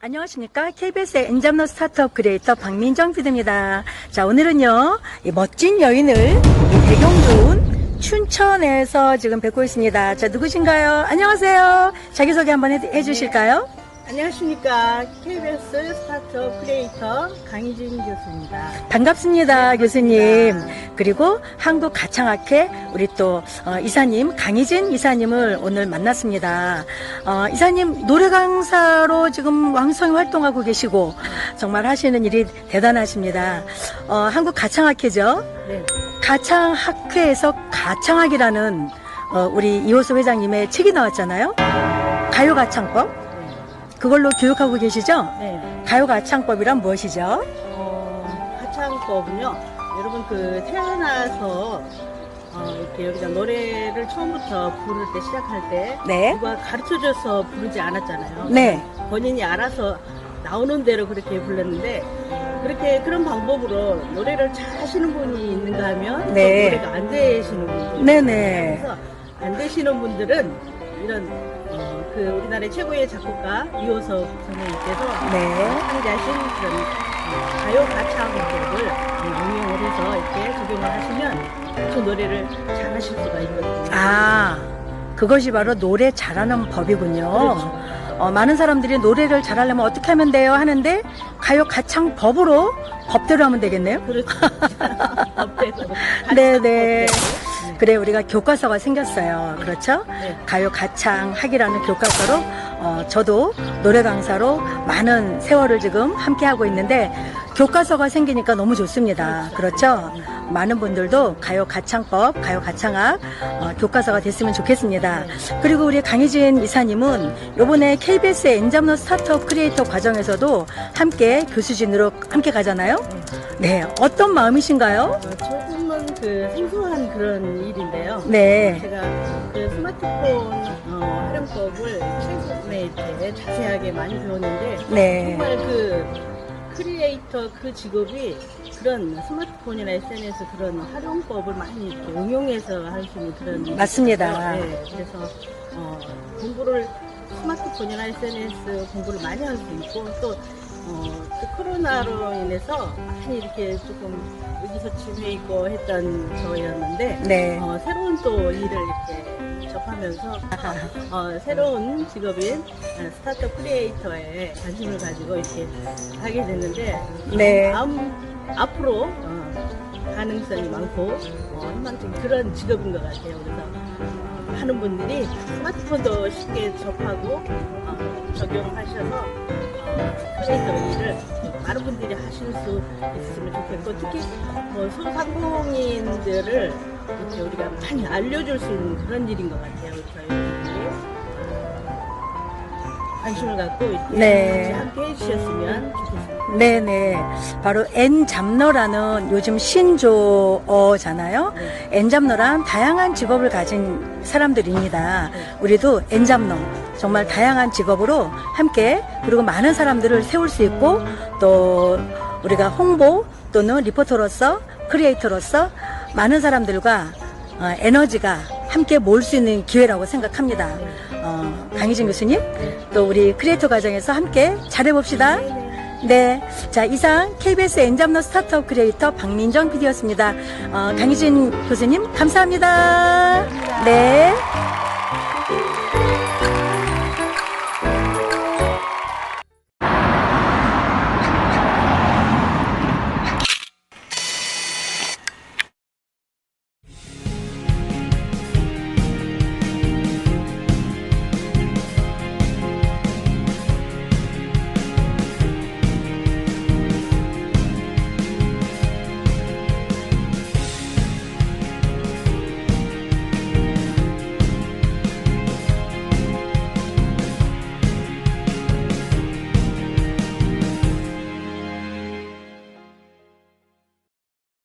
안녕하십니까. KBS의 엔잡너 스타트업 크리에이터 박민정 PD입니다. 자, 오늘은요, 이 멋진 여인을 이 배경 좋은 춘천에서 지금 뵙고 있습니다. 자, 누구신가요? 안녕하세요. 자기소개 한번 해, 해주실까요? 안녕하십니까. KBS 스타트업 크리에이터 강희진 교수입니다. 반갑습니다, 교수님. 그리고 한국 가창학회 우리 또 어, 이사님 강희진 이사님을 오늘 만났습니다. 어, 이사님 노래 강사로 지금 왕성히 활동하고 계시고 정말 하시는 일이 대단하십니다. 어, 한국 가창학회죠. 네. 가창학회에서 가창학이라는 어, 우리 이호수 회장님의 책이 나왔잖아요. 가요가창법. 그걸로 교육하고 계시죠? 네. 가요가창법이란 무엇이죠? 어, 하창법은요. 여러분 그 태어나서 어, 이렇게 여기다 노래를 처음부터 부를 때 시작할 때 네. 누가 가르쳐줘서 부르지 않았잖아요. 네. 본인이 알아서 나오는 대로 그렇게 불렀는데 그렇게 그런 방법으로 노래를 잘 하시는 분이 있는가 하면 네. 또 노래가 안 되시는 분들 네네. 그래서 안 되시는 분들은 이런 어, 그 우리나라의 최고의 작곡가 이호석 선생님께서 네. 창제하신 그런 어, 가요 가창법을 응용을 해서 이렇게 적용을 하시면 그 노래를 잘 하실 수가 있거든요. 아, 그것이 바로 노래 잘하는 법이군요. 그렇죠. 어, 많은 사람들이 노래를 잘하려면 어떻게 하면 돼요? 하는데 가요 가창 법으로 법대로 하면 되겠네요. 그렇죠. 법대로. 네네. 가창법대로. 그래 우리가 교과서가 생겼어요. 그렇죠? 네. 가요 가창 학이라는 교과서로 어, 저도 노래 강사로 많은 세월을 지금 함께 하고 있는데 교과서가 생기니까 너무 좋습니다. 그렇죠? 많은 분들도 가요 가창법, 가요 가창학 어, 교과서가 됐으면 좋겠습니다. 그리고 우리 강희진 이사님은 이번에 KBS의 엔잡너 스타트업 크리에이터 과정에서도 함께 교수진으로 함께 가잖아요. 네, 어떤 마음이신가요? 그 생소한 그런 일인데요. 네, 제가 그 스마트폰 어, 활용법을 최근에 이렇게 자세하게 많이 배웠는데 네, 정말 그 크리에이터 그 직업이 그런 스마트폰이나 SNS 그런 활용법을 많이 이렇게 응용해서 할 수 있는 그런 맞습니다. 네, 그래서 어, 공부를 스마트폰이나 SNS 공부를 많이 할 수 있고 또 어, 그 코로나로 인해서 많이 이렇게 조금 여기서 집에 있고 했던 저였는데 네. 어, 새로운 또 일을 이렇게 접하면서 어, 새로운 직업인 어, 스타트업 크리에이터에 관심을 가지고 이렇게 하게 됐는데 네. 다음 앞으로 어, 가능성이 많고 어, 희망적인 그런 직업인 것 같아요. 그래서 어, 많은 분들이 스마트폰도 쉽게 접하고 어, 적용하셔서 어, 크리에이터 일을 많은 분들이 하실 수 있으면 좋겠고 특히 뭐 소상공인들을 이렇게 우리가 많이 알려줄 수 있는 그런 일인 것 같아요. 여러분들이 어, 관심을 갖고 이렇게 네. 같이 함께 해주셨으면 좋겠습니다. 네네. 바로 엔잡너라는 요즘 신조어잖아요. 엔잡너란 다양한 직업을 가진 사람들입니다. 우리도 엔잡너. 정말 다양한 직업으로 함께 그리고 많은 사람들을 세울 수 있고 또 우리가 홍보 또는 리포터로서 크리에이터로서 많은 사람들과 어, 에너지가 함께 모을 수 있는 기회라고 생각합니다. 어, 강희진 교수님, 또 우리 크리에이터 과정에서 함께 잘해봅시다. 네. 자, 이상 KBS 엔잡너 스타트업 크리에이터 박민정 PD였습니다. 어, 강희진 교수님, 감사합니다. 네.